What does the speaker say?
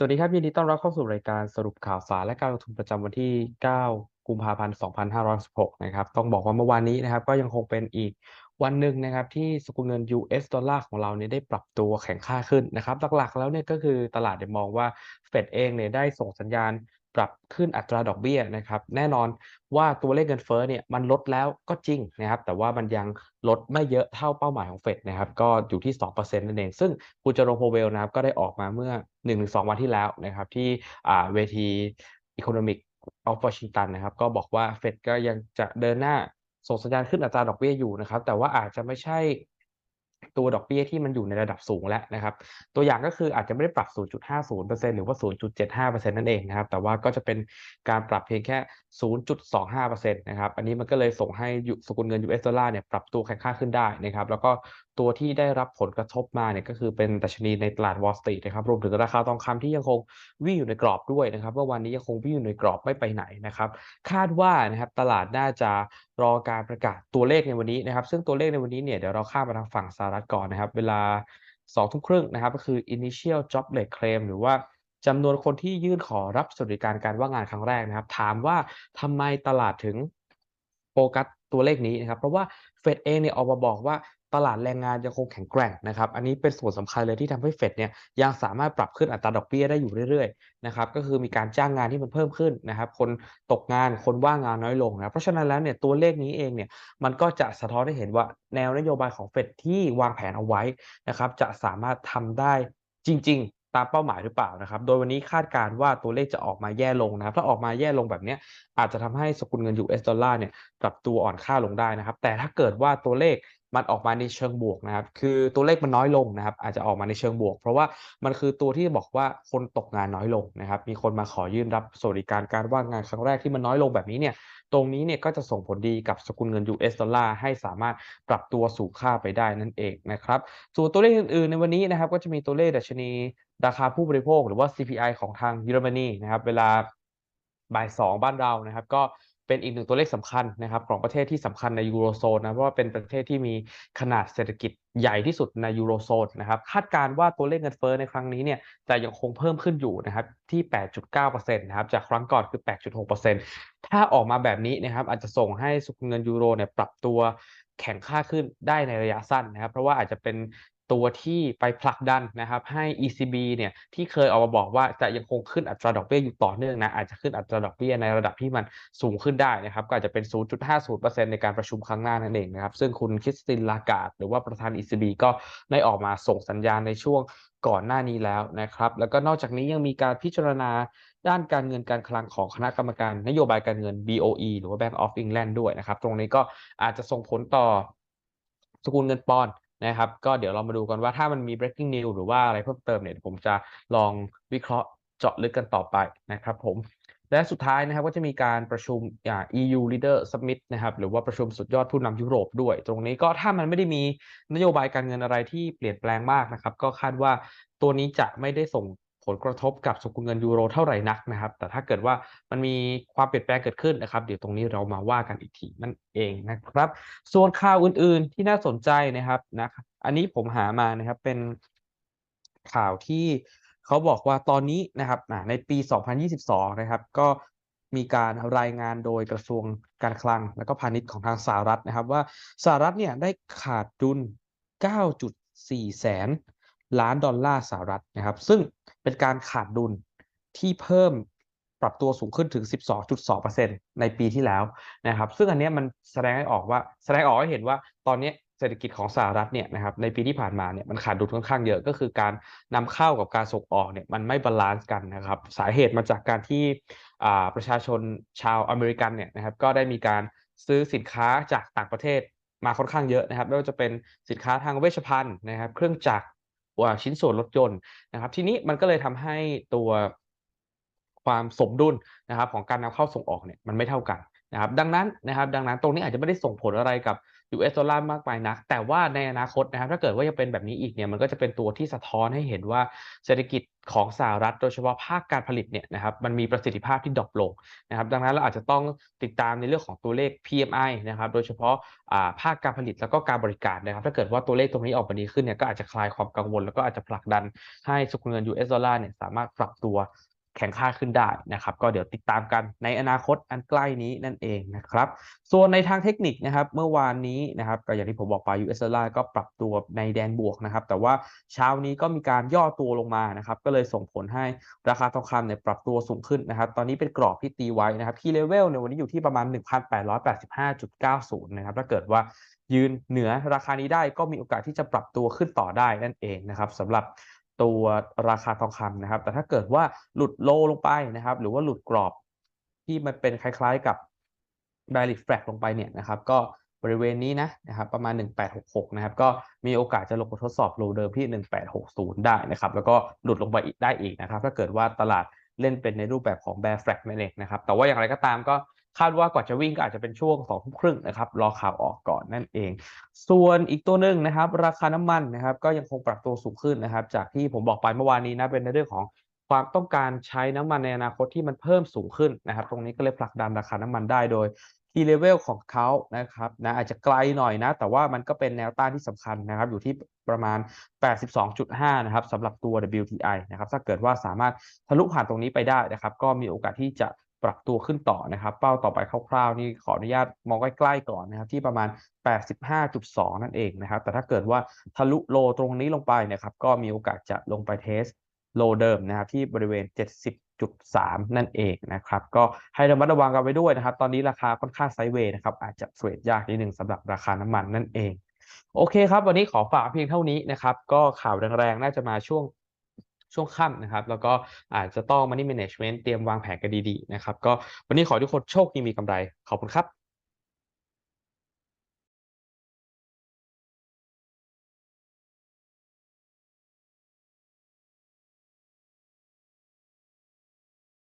สวัสดีครับยินดีต้อนรับเข้าสู่รายการสรุปข่าวสารและการลงทุนประจำวันที่ 9 กุมภาพันธ์ 2566 นะครับ ต้องบอกว่าเมื่อวานนี้นะครับ ก็ยังคงเป็นอีกวันหนึ่งนะครับ ที่สกุลเงิน US ดอลลาร์ของเราเนี่ยได้ปรับตัวแข็งค่าขึ้นนะครับ หลักๆแล้วเนี่ยก็คือตลาดเนี่ยมองว่าเฟดเองเนี่ยได้ส่งสัญญาณ รับขึ้นอัตราดอกเบี้ยนะครับแน่นอนว่าตัวเลขเงินเฟ้อเนี่ยมันลดแล้วก็จริงนะครับแต่ว่ามันยังลดไม่เยอะเท่าเป้าหมายของเฟดนะครับก็อยู่ที่ 2%นั่นเอง ซึ่งคุณจอร์โพเวลนะครับก็ได้ออกมาเมื่อ 1-2 วันที่แล้วนะครับที่เวที Economic of Washington นะครับก็บอกว่าเฟดก็ยังจะเดินหน้าส่งสัญญาณขึ้นอัตราดอกเบี้ยอยู่นะครับแต่ว่าอาจจะไม่ใช่ ตัวดอกเบี้ยที่มันอยู่ในระดับสูงแล้วนะครับ ตัวอย่างก็คืออาจจะไม่ได้ปรับ 0.50%หรือว่า 0.75%นั่นเองนะครับ แต่ว่าก็จะเป็นการปรับเพียงแค่ 0.25%นะครับ อันนี้มันก็เลยส่งให้สกุลเงิน US ดอลลาร์เนี่ยปรับตัวแข็งค่าขึ้นได้นะครับ แล้วก็ ตัวที่ได้รับผลกระทบมาเนี่ยก็คือเป็นดัชนีในตลาด Wall Street นะครับรวมถึงราคาทองคำที่ยังคงวิ่งอยู่ในกรอบด้วยนะครับเมื่อวานนี้ยังคงวิ่งอยู่ในกรอบไม่ไปไหนนะครับคาดว่านะครับตลาดน่าจะรอการประกาศตัวเลขในวันนี้นะครับ ซึ่งตัวเลขในวันนี้เนี่ยเดี๋ยวเราข้ามมาทางฝั่งสหรัฐก่อนนะครับ เวลา2ทุ่มครึ่งนะครับก็คือ initial job rate claim หรือว่าจำนวนคนที่ยื่นขอรับสวัสดิการการว่างงานครั้งแรกนะครับ ถามว่าทำไมตลาดถึงโฟกัสตัวเลขนี้นะครับ เพราะว่าเฟดเองเนี่ยออกมาบอกว่า ตลาดแรงงานยังคงแข็งแกร่งนะครับ อันนี้เป็นส่วนสำคัญเลยที่ทำให้เฟดเนี่ยยังสามารถปรับขึ้นอัตราดอกเบี้ยได้อยู่เรื่อยๆนะครับ ก็คือมีการจ้างงานที่มันเพิ่มขึ้นนะครับ คนตกงาน คนว่างงานน้อยลงนะ เพราะฉะนั้นแล้วเนี่ยตัวเลขนี้เองเนี่ยมันก็จะสะท้อนให้เห็นว่าแนวนโยบายของเฟดที่วางแผนเอาไว้นะครับจะสามารถทำได้จริง ๆตามเป้าหมายหรือเปล่านะครับ โดยวันนี้คาดการณ์ว่าตัวเลขจะออกมาแย่ลงนะครับ ถ้าออกมาแย่ลงแบบนี้อาจจะทำให้สกุลเงิน US ดอลลาร์เนี่ยปรับตัวอ่อนค่าลงได้นะครับ แต่ถ้าเกิดว่าตัวเลข มันออกมาในเชิงบวกนะครับ คือตัวเลขมันน้อยลงนะครับ อาจจะออกมาในเชิงบวก เพราะว่ามันคือตัวที่บอกว่าคนตกงานน้อยลงนะครับ มีคนมาขอยื่นรับสวัสดิการการว่างงานครั้งแรกที่มันน้อยลงแบบนี้เนี่ย ตรงนี้เนี่ยก็จะส่งผลดีกับสกุลเงิน US ดอลลาร์ให้สามารถปรับตัวสู่ค่าไปได้นั่นเองนะครับ ส่วนตัวเลขอื่นๆในวันนี้นะครับ ก็จะมีตัวเลขดัชนีราคาผู้บริโภค หรือว่า CPI ของทางเยอรมนีนะครับ เวลาบ่าย2บ้านเรานะครับ ก็ เป็นอีกหนึ่งตัวเลขสำคัญนะครับของประเทศที่สำคัญในยูโรโซนนะเพราะว่าเป็นประเทศที่มีขนาดเศรษฐกิจใหญ่ที่สุดในยูโรโซนนะครับคาดการณ์ว่าตัวเลขเงินเฟ้อในครั้งนี้เนี่ยจะยังคงเพิ่มขึ้นอยู่นะครับที่ 8.9%นะครับจากครั้งก่อนคือ 8.6%ถ้าออกมาแบบนี้นะครับอาจจะส่งให้สกุลเงินยูโรเนี่ยปรับตัวแข็งค่าขึ้นได้ในระยะสั้นนะครับ เพราะว่าอาจจะเป็น ตัวที่ไปผลักดันนะครับให้ ECB เนี่ยที่เคยออกมาบอกว่าจะยังคงขึ้นอัตราดอกเบี้ยอยู่ต่อเนื่องนะอาจจะขึ้นอัตราดอกเบี้ยในระดับที่มันสูงขึ้นได้นะครับก็อาจจะเป็น 0.50%ในการประชุมครั้งหน้านั่นเองนะครับซึ่งคุณคริสตินลากาดหรือว่าประธาน ECB ก็ได้ออกมาส่งสัญญาณในช่วงก่อนหน้านี้แล้วนะครับแล้วก็นอกจากนี้ยังมีการพิจารณาด้านการเงินการคลังของคณะกรรมการนโยบายการเงิน BOE หรือว่า Bank of England ด้วยนะครับ ตรงนี้ก็อาจจะส่งผลต่อสกุลเงินปอน นะครับก็เดี๋ยวเรามาดูกันว่าถ้ามันมี breaking news หรือว่าอะไรเพิ่มเติมเนี่ยผมจะลองวิเคราะห์เจาะลึกกันต่อไปนะครับผมและสุดท้ายนะครับก็จะมีการประชุมอ่า EU Leader Summit นะครับหรือว่าประชุมสุดยอดผู้นำยุโรปด้วย ตรงนี้ก็ถ้ามันไม่ได้มีนโยบายการเงินอะไรที่เปลี่ยนแปลงมากนะครับ ก็คาดว่าตัวนี้จะไม่ได้ส่ง ผลกระทบกับสกุลเงินยูโรเท่าไหร่นักนะครับ แต่ถ้าเกิดว่ามันมีความเปลี่ยนแปลงเกิดขึ้นนะครับ เดี๋ยวตรงนี้เรามาว่ากันอีกทีนั่นเองนะครับ ส่วนข่าวอื่น ๆ ที่น่าสนใจนะครับนะครับอันนี้ผมหามานะครับเป็นข่าวที่เขาบอกว่าตอนนี้นะครับในปี 2022 นะครับ ก็มีการรายงานโดยกระทรวงการคลัง และก็พาณิชย์ของทางสหรัฐนะครับ ว่าสหรัฐเนี่ยได้ขาดดุล 9.4 แสนล้านดอลลาร์สหรัฐนะครับ ซึ่ง เป็นการขาดดุลที่เพิ่มปรับตัวสูงขึ้นถึง 12.2%ในปีที่แล้วนะครับ ซึ่งอันนี้มันแสดงให้ออกว่าแสดงออกให้เห็นว่าตอนนี้เศรษฐกิจของสหรัฐเนี่ยนะครับในปีที่ผ่านมาเนี่ยมันขาดดุลค่อนข้างเยอะก็คือการนำเข้ากับการส่งออกเนี่ยมันไม่บาลานซ์กันนะครับ สาเหตุมาจากการที่ประชาชนชาวอเมริกันเนี่ยนะครับก็ได้มีการซื้อสินค้าจากต่างประเทศมาค่อนข้างเยอะนะครับไม่ว่าจะเป็นสินค้าทางเวชภัณฑ์นะครับ เครื่องจักร ชิ้นส่วนรถยนต์นะครับ ทีนี้มันก็เลยทำให้ตัวความสมดุลนะครับของการนำเข้าส่งออกเนี่ยมันไม่เท่ากัน นะครับดังนั้นนะครับดังนั้นตรงนี้อาจจะไม่ได้ส่งผลอะไรกับ US ดอลลาร์มากมายนัก แต่ว่าในอนาคตนะครับถ้าเกิดว่ายังเป็นแบบนี้อีกเนี่ยมันก็จะเป็นตัวที่สะท้อนให้เห็นว่าเศรษฐกิจของสหรัฐโดยเฉพาะภาคการผลิตเนี่ยนะครับมันมีประสิทธิภาพที่ดรอปลงนะครับดังนั้นเราอาจจะต้องติดตามในเรื่องของตัวเลข PMI นะครับโดยเฉพาะาภาคการผลิตแล้วก็การบริการนะครับถ้าเกิดว่าตัวเลขตรงนี้ออกมาดีขึ้นเนี่ยก็อาจจะคลายความกังวล แล้วก็อาจจะผลักดันให้สกุลเงิน US ดอลลาร์เนี่ยสามารถปรับตัว แข็งค่าขึ้นได้นะครับ ก็เดี๋ยวติดตามกันในอนาคตอันใกล้นี้นั่นเองนะครับ ส่วนในทางเทคนิคนะครับเมื่อวานนี้นะครับก็อย่างที่ผมบอกไป US ดอลลาร์ก็ปรับตัวในแดนบวกนะครับ แต่ว่าเช้านี้ก็มีการย่อตัวลงมานะครับ ก็เลยส่งผลให้ราคาทองคำเนี่ยปรับตัวสูงขึ้นนะครับ ตอนนี้เป็นกรอบที่ตีไว้นะครับที่เลเวลในวันนี้อยู่ที่ประมาณ 1,885.90 นะครับถ้าเกิดว่ายืนเหนือราคานี้ได้ก็มีโอกาสที่จะปรับตัวขึ้นต่อได้นั่นเองนะครับสำหรับ ตัวราคาทองคำนะครับ แต่ถ้าเกิดว่าหลุดโลลงไปนะครับ หรือว่าหลุดกรอบที่มันเป็นคล้ายๆกับ b a r r i t flag ลงไปเนี่ยนะครับ ก็บริเวณนี้นะนะครับประมาณ 1866 นะครับ ก็มีโอกาสจะลงมาทดสอบโลเดิมที่ 1860 ได้นะครับ แล้วก็หลุดลงไปอีกได้อีกนะครับ ถ้าเกิดว่าตลาดเล่นเป็นในรูปแบบของ bear flag นั่นเองนะครับ แต่ว่าอย่างไรก็ตามก็ คาดว่ากว่าจะวิ่งก็อาจจะเป็นช่วงสองทุ่มครึ่งนะครับรอข่าวออกก่อนนั่นเอง ส่วนอีกตัวหนึ่งนะครับ ราคาน้ำมันนะครับ ก็ยังคงปรับตัวสูงขึ้นนะครับ จากที่ผมบอกไปเมื่อวานนี้นะเป็นในเรื่องของความต้องการใช้น้ำมันในอนาคตที่มันเพิ่มสูงขึ้นนะครับ ตรงนี้ก็เลยผลักดันราคาน้ำมันได้โดยที่เลเวลของเขานะครับนะอาจจะไกลหน่อยนะ แต่ว่ามันก็เป็นแนวต้านที่สำคัญนะครับ อยู่ที่ประมาณ 82.5 นะครับสำหรับตัว WTI นะครับ ถ้าเกิดว่าสามารถทะลุผ่านตรงนี้ไปได้นะครับ ก็มีโอกาสที่จะ ปรับตัวขึ้นต่อนะครับ เป้าต่อไปคร่าวๆนี่ขออนุญาตมองใกล้ๆก่อนนะครับ ที่ประมาณ 85.2 นั่นเองนะครับ แต่ถ้าเกิดว่าทะลุโลตรงนี้ลงไปนะครับ ก็มีโอกาสจะลงไปเทสโลเดิมนะครับ ที่บริเวณ70.3 นั่นเองนะครับ ก็ให้ระมัดระวังกันไว้ด้วยนะครับ ตอนนี้ราคาค่อนข้างไซด์เวย์นะครับ อาจจะเทรดยากนิดนึงสำหรับราคาน้ำมันนั่นเอง โอเคครับ วันนี้ขอฝากเพียงเท่านี้นะครับ ก็ข่าวแรงๆ น่าจะมาช่วง ช่วงค่ำนะครับ แล้วก็อาจจะต้อง money management เตรียมวางแผนกันดีๆนะครับ ก็วันนี้ขอทุกคนโชคดีมีกำไร ขอบคุณครับ